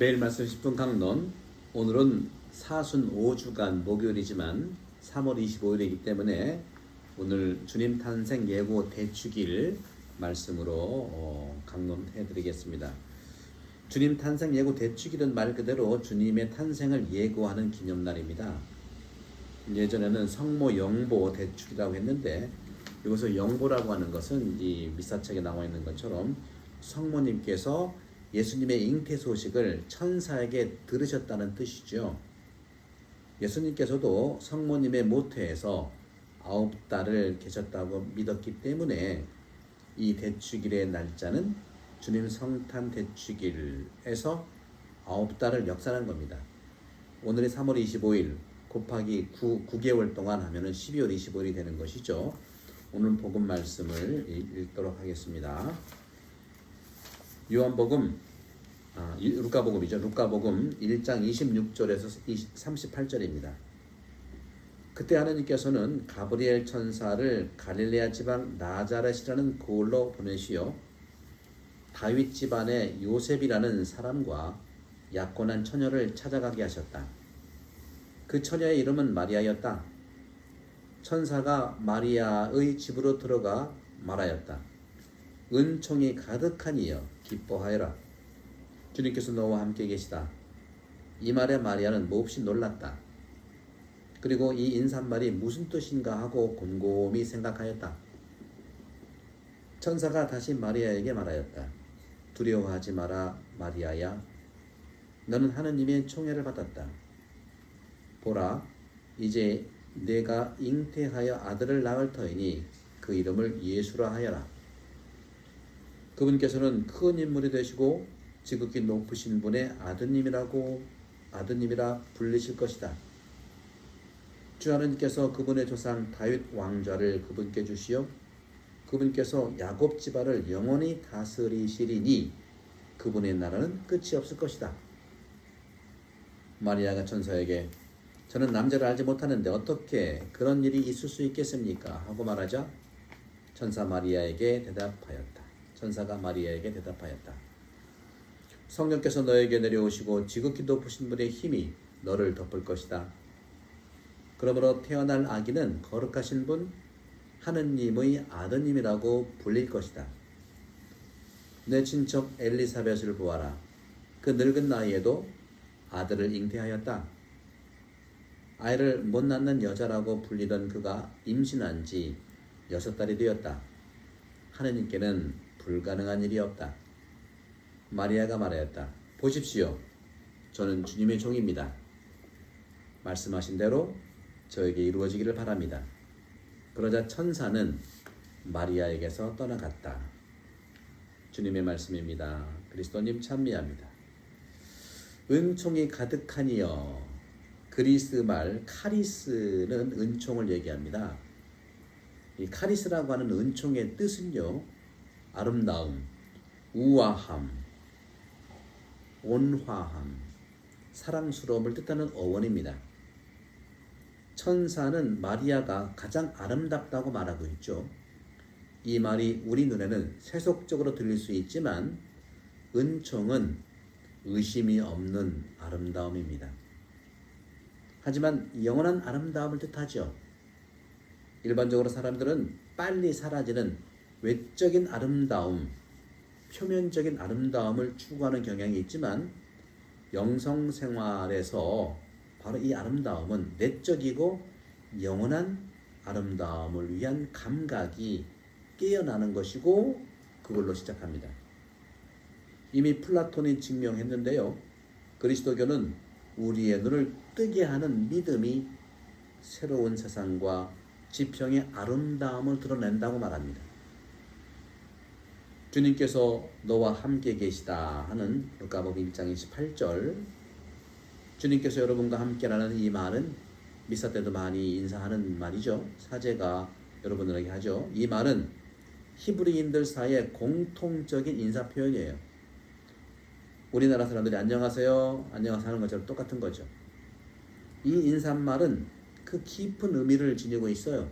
매일 말씀 10분 강론 오늘은 사순 5주간 목요일이지만 3월 25일이기 때문에 오늘 주님 탄생 예고 대축일 말씀으로 어, 강론해 드리겠습니다. 주님 탄생 예고 대축일은 말 그대로 주님의 탄생을 예고하는 기념날입니다. 예전에는 성모 영보 대축이라고 했는데 여기서 영보라고 하는 것은 이 미사책에 나와 있는 것처럼 성모님께서 예수님의 잉태 소식을 천사에게 들으셨다는 뜻이죠. 예수님께서도 성모님의 모태에서 아홉 달을 계셨다고 믿었기 때문에 이 대축일의 날짜는 주님 성탄 대축일에서 아홉 달을 역산한 겁니다. 오늘이 3월 25일 곱하기 9, 9개월 동안 하면은 12월 25일이 되는 것이죠. 오늘 복음 말씀을 읽도록 하겠습니다. 요한복음 아, 이- 루카복음이죠. 루카복음 1장 26절에서 38절입니다. 그때 하나님께서는 가브리엘 천사를 갈릴레아 지방 나자렛이라는 고을로 보내시어 다윗 집안의 요셉이라는 사람과 약혼한 처녀를 찾아가게 하셨다. 그 처녀의 이름은 마리아였다. 천사가 마리아의 집으로 들어가 말하였다. 은총이 가득하니여 기뻐하여라. 주님께서 너와 함께 계시다. 이 말에 마리아는 몹시 놀랐다. 그리고 이 인사말이 무슨 뜻인가 하고 곰곰이 생각하였다. 천사가 다시 마리아에게 말하였다. 두려워하지 마라, 마리아야. 너는 하느님의 총애를 받았다. 보라, 이제 내가 잉태하여 아들을 낳을 터이니 그 이름을 예수라 하여라. 그분께서는 큰 인물이 되시고 지극히 높으신 분의 아드님이라고 아드님이라 불리실 것이다. 주 하나님께서 그분의 조상 다윗 왕좌를 그분께 주시어 그분께서 야곱 집안을 영원히 다스리시리니 그분의 나라는 끝이 없을 것이다. 마리아가 천사에게 저는 남자를 알지 못하는데 어떻게 그런 일이 있을 수 있겠습니까? 하고 말하자 천사 마리아에게 대답하였다. 천사가 마리아에게 대답하였다. 성령께서 너에게 내려오시고 지극히 높으신 분의 힘이 너를 덮을 것이다. 그러므로 태어날 아기는 거룩하신 분 하느님의 아드님이라고 불릴 것이다. 내 친척 엘리사벳을 보아라. 그 늙은 나이에도 아들을 잉태하였다. 아이를 못 낳는 여자라고 불리던 그가 임신한 지 여섯 달이 되었다. 하느님께는 불가능한 일이 없다. 마리아가 말하였다. 보십시오. 저는 주님의 종입니다. 말씀하신 대로 저에게 이루어지기를 바랍니다. 그러자 천사는 마리아에게서 떠나갔다. 주님의 말씀입니다. 그리스도님 찬미합니다. 은총이 가득하니여 그리스 말 카리스는 은총을 얘기합니다. 이 카리스라고 하는 은총의 뜻은요. 아름다움, 우아함, 온화함, 사랑스러움을 뜻하는 어원입니다. 천사는 마리아가 가장 아름답다고 말하고 있죠. 이 말이 우리 눈에는 세속적으로 들릴 수 있지만 은총은 의심이 없는 아름다움입니다. 하지만 영원한 아름다움을 뜻하죠. 일반적으로 사람들은 빨리 사라지는 외적인 아름다움, 표면적인 아름다움을 추구하는 경향이 있지만 영성 생활에서 바로 이 아름다움은 내적이고 영원한 아름다움을 위한 감각이 깨어나는 것이고 그걸로 시작합니다. 이미 플라톤이 증명했는데요. 그리스도교는 우리의 눈을 뜨게 하는 믿음이 새로운 세상과 지평의 아름다움을 드러낸다고 말합니다. 주님께서 너와 함께 계시다 하는 루카복음 1장 28절 주님께서 여러분과 함께라는 이 말은 미사 때도 많이 인사하는 말이죠. 사제가 여러분들에게 하죠. 이 말은 히브리인들 사이에 공통적인 인사 표현이에요. 우리나라 사람들이 안녕하세요, 안녕하세요 하는 것처럼 똑같은 거죠. 이 인사말은 그 깊은 의미를 지니고 있어요.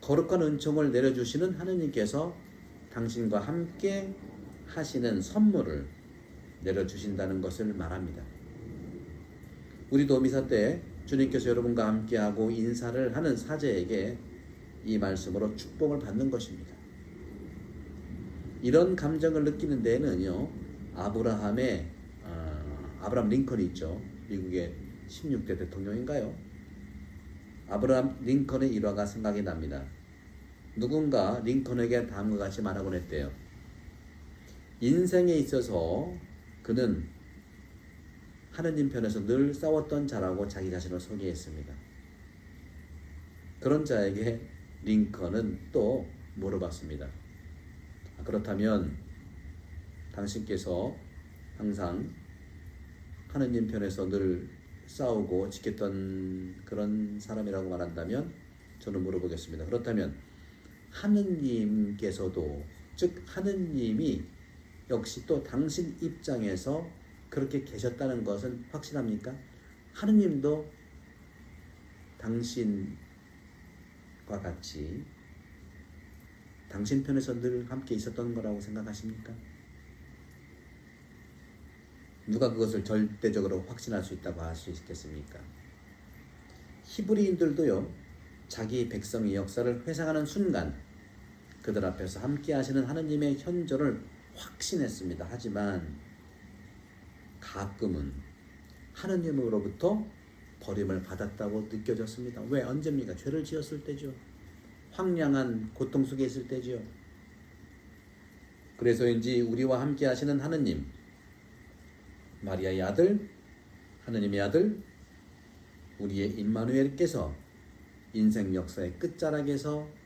거룩한 은총을 내려주시는 하느님께서 당신과 함께 하시는 선물을 내려주신다는 것을 말합니다. 우리도 미사 때 주님께서 여러분과 함께하고 인사를 하는 사제에게 이 말씀으로 축복을 받는 것입니다. 이런 감정을 느끼는 데에는요 아브라함의 어, 아브라함 링컨이 있죠 미국의 16대 대통령인가요? 아브라함 링컨의 일화가 생각이 납니다. 누군가 링컨에게 다음과 같이 말하곤 했대요. 인생에 있어서 그는 하느님 편에서 늘 싸웠던 자라고 자기 자신을 소개했습니다. 그런 자에게 링컨은 또 물어봤습니다. 아, 그렇다면 당신께서 항상 하느님 편에서 늘 싸우고 지켰던 그런 사람이라고 말한다면 저는 물어보겠습니다. 그렇다면 하느님께서도 즉 하느님이 역시 또 당신 입장에서 그렇게 계셨다는 것은 확실합니까? 하느님도 당신과 같이 당신 편에서 늘 함께 있었던 거라고 생각하십니까? 누가 그것을 절대적으로 확신할 수 있다고 할 수 있겠습니까? 히브리인들도요, 자기 백성의 역사를 회상하는 순간 그들 앞에서 함께 하시는 하느님의 현존을 확신했습니다. 하지만 가끔은 하느님으로부터 버림을 받았다고 느껴졌습니다. 왜 언제입니까? 죄를 지었을 때죠. 황량한 고통 속에 있을 때지요. 그래서인지 우리와 함께 하시는 하느님, 마리아의 아들, 하느님의 아들, 우리의 임마누엘께서 인생 역사의 끝자락에서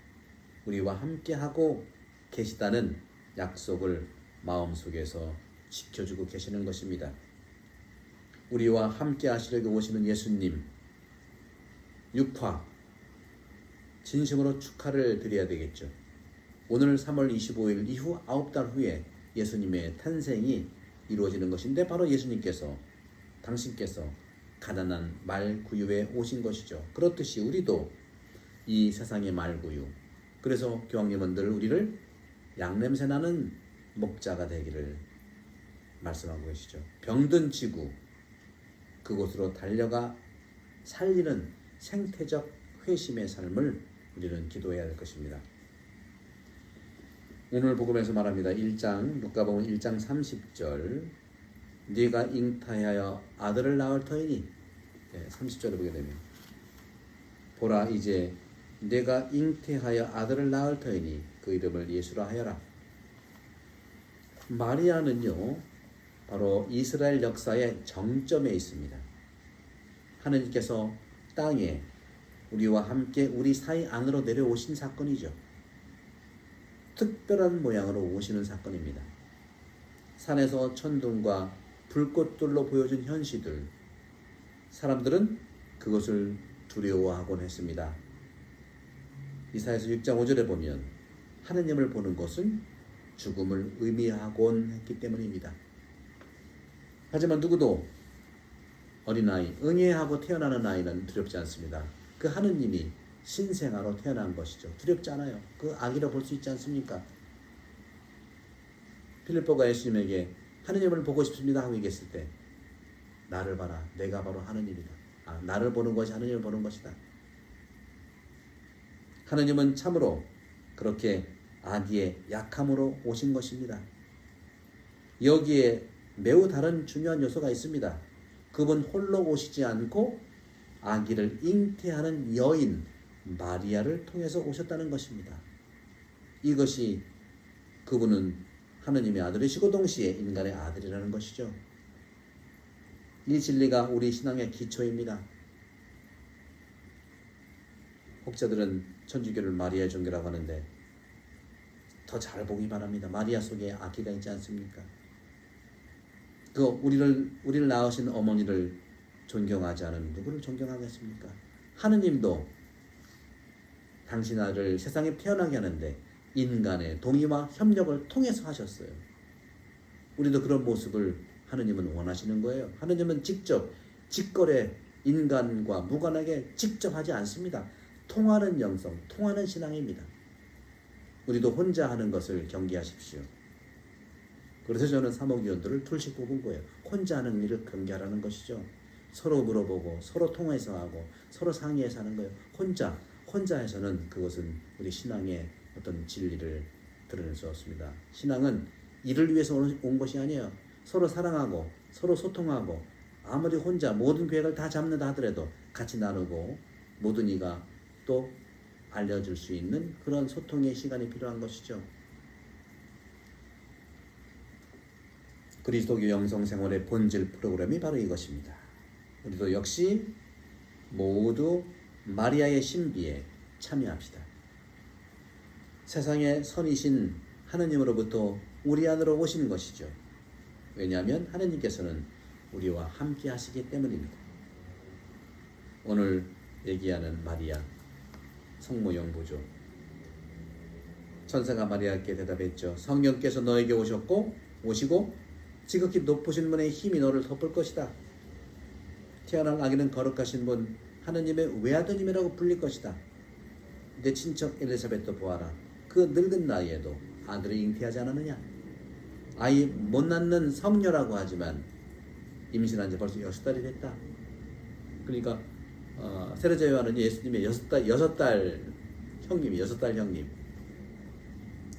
우리와 함께하고 계시다는 약속을 마음속에서 지켜주고 계시는 것입니다. 우리와 함께 하시려고 오시는 예수님, 육화, 진심으로 축하를 드려야 되겠죠. 오늘 3월 25일 이후 9달 후에 예수님의 탄생이 이루어지는 것인데 바로 예수님께서 당신께서 가난한 말구유에 오신 것이죠. 그렇듯이 우리도 이 세상의 말구유 그래서 교황님은 늘 우리를 양냄새 나는 목자가 되기를 말씀하고 계시죠. 병든 지구 그곳으로 달려가 살리는 생태적 회심의 삶을 우리는 기도해야 할 것입니다. 오늘 복음에서 말합니다. 1장 누가복음 1장 30절 네가 잉타하여 아들을 낳을 터이니 네, 30절을 보게 되면 보라 이제 내가 잉태하여 아들을 낳을 터이니 그 이름을 예수라 하여라. 마리아는요 바로 이스라엘 역사의 정점에 있습니다. 하느님께서 땅에 우리와 함께 우리 사이 안으로 내려오신 사건이죠. 특별한 모양으로 오시는 사건입니다. 산에서 천둥과 불꽃들로 보여준 현시들, 사람들은 그것을 두려워하곤 했습니다. 이사에서 6장 5절에 보면 하느님을 보는 것은 죽음을 의미하곤 했기 때문입니다. 하지만 누구도 어린아이, 응애하고 태어나는 아이는 두렵지 않습니다. 그 하느님이 신생아로 태어난 것이죠. 두렵지 않아요. 그 아기로 볼수 있지 않습니까? 필리포가 예수님에게 하느님을 보고 싶습니다 하고 얘기했을 때 나를 봐라. 내가 바로 하느님이다. 아, 나를 보는 것이 하느님을 보는 것이다. 하느님은 참으로 그렇게 아기의 약함으로 오신 것입니다. 여기에 매우 다른 중요한 요소가 있습니다. 그분 홀로 오시지 않고 아기를 잉태하는 여인 마리아를 통해서 오셨다는 것입니다. 이것이 그분은 하느님의 아들이시고 동시에 인간의 아들이라는 것이죠. 이 진리가 우리 신앙의 기초입니다. 혹자들은 천주교를 마리아 종교라고 하는데 더 잘 보기 바랍니다. 마리아 속에 아기가 있지 않습니까? 그 우리를 우리를 낳으신 어머니를 존경하지 않은 누구를 존경하겠습니까? 하느님도 당신 아들을 세상에 태어나게 하는데 인간의 동의와 협력을 통해서 하셨어요. 우리도 그런 모습을 하느님은 원하시는 거예요. 하느님은 직접 직거래 인간과 무관하게 직접 하지 않습니다. 통하는 영성, 통하는 신앙입니다. 우리도 혼자 하는 것을 경계하십시오. 그래서 저는 사목위원들을 둘씩 뽑은 거예요. 혼자 하는 일을 경계하라는 것이죠. 서로 물어보고 서로 통해서 하고 서로 상의해서 하는 거예요. 혼자 혼자 해서는 그것은 우리 신앙의 어떤 진리를 드러낼 수 없습니다. 신앙은 이를 위해서 온- 온 것이 아니에요. 서로 사랑하고 서로 소통하고 아무리 혼자 모든 계획을 다 잡는다 하더라도 같이 나누고 모든 이가 또 알려줄 수 있는 그런 소통의 시간이 필요한 것이죠. 그리스도교 영성 생활의 본질 프로그램이 바로 이것입니다. 우리도 역시 모두 마리아의 신비에 참여합시다. 세상의 선이신 하느님으로부터 우리 안으로 오신 것이죠. 왜냐하면 하느님께서는 우리와 함께 하시기 때문입니다. 오늘 얘기하는 마리아 성모 영부죠. 천사가 마리아께 대답했죠. 성령께서 너에게 오셨고 오시고 지극히 높으신 분의 힘이 너를 덮을 것이다. 태어날 아기는 거룩하신 분 하느님의 외아드님이라고 불릴 것이다. 내 친척 엘리사벳도 보아라. 그 늙은 나이에도 아들을 잉태하지 않았느냐. 아이 못 낳는 성녀라고 하지만 임신한 지 벌써 여섯 달이 됐다. 그러니까 어, 세례자 요한은 예수님의 여섯 달 여섯 달 형님이 여섯 달 형님.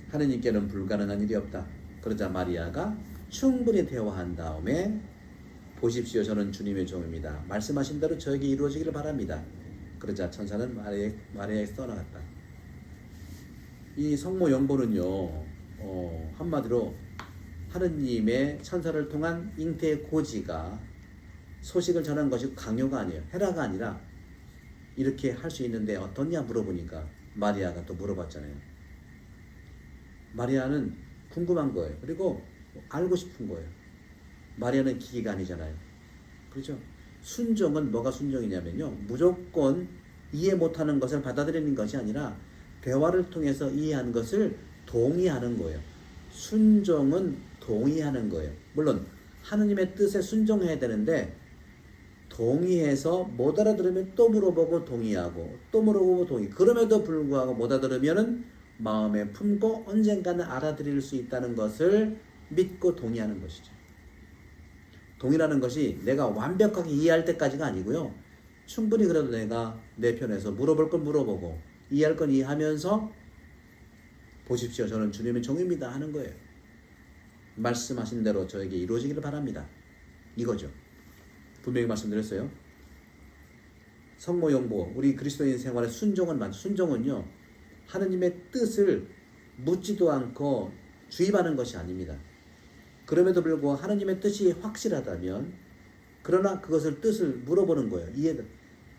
하느님께는 불가능한 일이 없다. 그러자 마리아가 충분히 대화한 다음에 보십시오. 저는 주님의 종입니다. 말씀하신 대로 저에게 이루어지기를 바랍니다. 그러자 천사는 마리아, 마리아에게 떠나갔다. 이 성모 영보는요, 어, 한마디로 하느님의 천사를 통한 잉태의 고지가 소식을 전한 것이 강요가 아니에요. 헤라가 아니라 이렇게 할 수 있는데 어떻냐 물어보니까 마리아가 또 물어봤잖아요. 마리아는 궁금한 거예요. 그리고 알고 싶은 거예요. 마리아는 기계가 아니잖아요. 그렇죠? 순종은 뭐가 순종이냐면요. 무조건 이해 못하는 것을 받아들이는 것이 아니라 대화를 통해서 이해하는 것을 동의하는 거예요. 순종은 동의하는 거예요. 물론 하느님의 뜻에 순종해야 되는데 동의해서 못 알아들으면 또 물어보고 동의하고 또 물어보고 동의. 그럼에도 불구하고 못 알아들으면은 마음에 품고 언젠가는 알아들일 수 있다는 것을 믿고 동의하는 것이죠. 동의라는 것이 내가 완벽하게 이해할 때까지가 아니고요. 충분히 그래도 내가 내 편에서 물어볼 건 물어보고 이해할 건 이해하면서 보십시오. 저는 주님의 종입니다 하는 거예요. 말씀하신 대로 저에게 이루어지기를 바랍니다. 이거죠. 분명히 말씀드렸어요. 성모 영보 우리 그리스도인 생활의 순종은 맞 순종은요. 하느님의 뜻을 묻지도 않고 주입하는 것이 아닙니다. 그럼에도 불구하고 하느님의 뜻이 확실하다면 그러나 그것을 뜻을 물어보는 거예요. 이해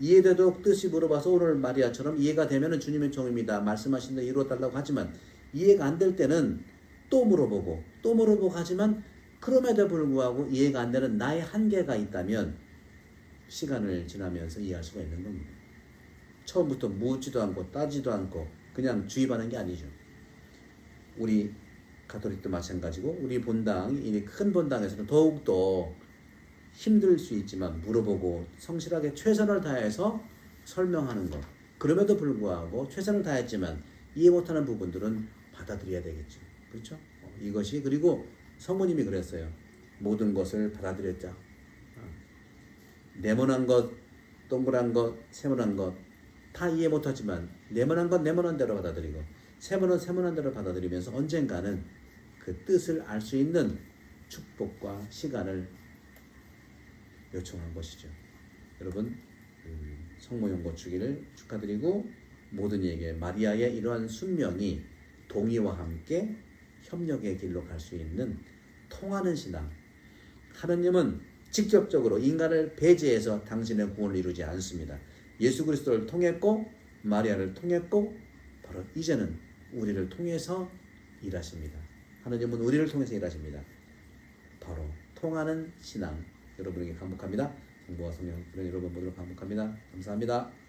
이해되도록 뜻이 물어봐서 오늘 마리아처럼 이해가 되면은 주님의 종입니다. 말씀하신 대로 이루어 달라고 하지만 이해가 안 될 때는 또 물어보고 또 물어보고 하지만 그럼에도 불구하고 이해가 안 되는 나의 한계가 있다면 시간을 지나면서 이해할 수가 있는 겁니다. 처음부터 묻지도 않고 따지도 않고 그냥 주입하는 게 아니죠. 우리 가톨릭도 마찬가지고 우리 본당 이 큰 본당에서는 더욱더 힘들 수 있지만 물어보고 성실하게 최선을 다해서 설명하는 것. 그럼에도 불구하고 최선을 다했지만 이해 못하는 부분들은 받아들여야 되겠죠. 그렇죠? 어, 이것이 그리고 성모님이 그랬어요. 모든 것을 받아들였자. 어. 네모난 것, 동그란 것, 세모난 것 다 이해 못하지만 네모난 건 네모난 대로 받아들이고 세모는 세모난 대로 받아들이면서 언젠가는 그 뜻을 알 수 있는 축복과 시간을 요청한 것이죠. 여러분 음, 성모 연고 주기를 축하드리고 모든 이에게 마리아의 이러한 순명이 동의와 함께 협력의 길로 갈 수 있는 통하는 신앙. 하느님은 직접적으로 인간을 배제해서 당신의 구원을 이루지 않습니다. 예수 그리스도를 통했고 마리아를 통했고 바로 이제는 우리를 통해서 일하십니다. 하느님은 우리를 통해서 일하십니다. 바로 통하는 신앙 여러분에게 감복합니다. 정보와 성령 여러분 모두를 감복합니다. 감사합니다.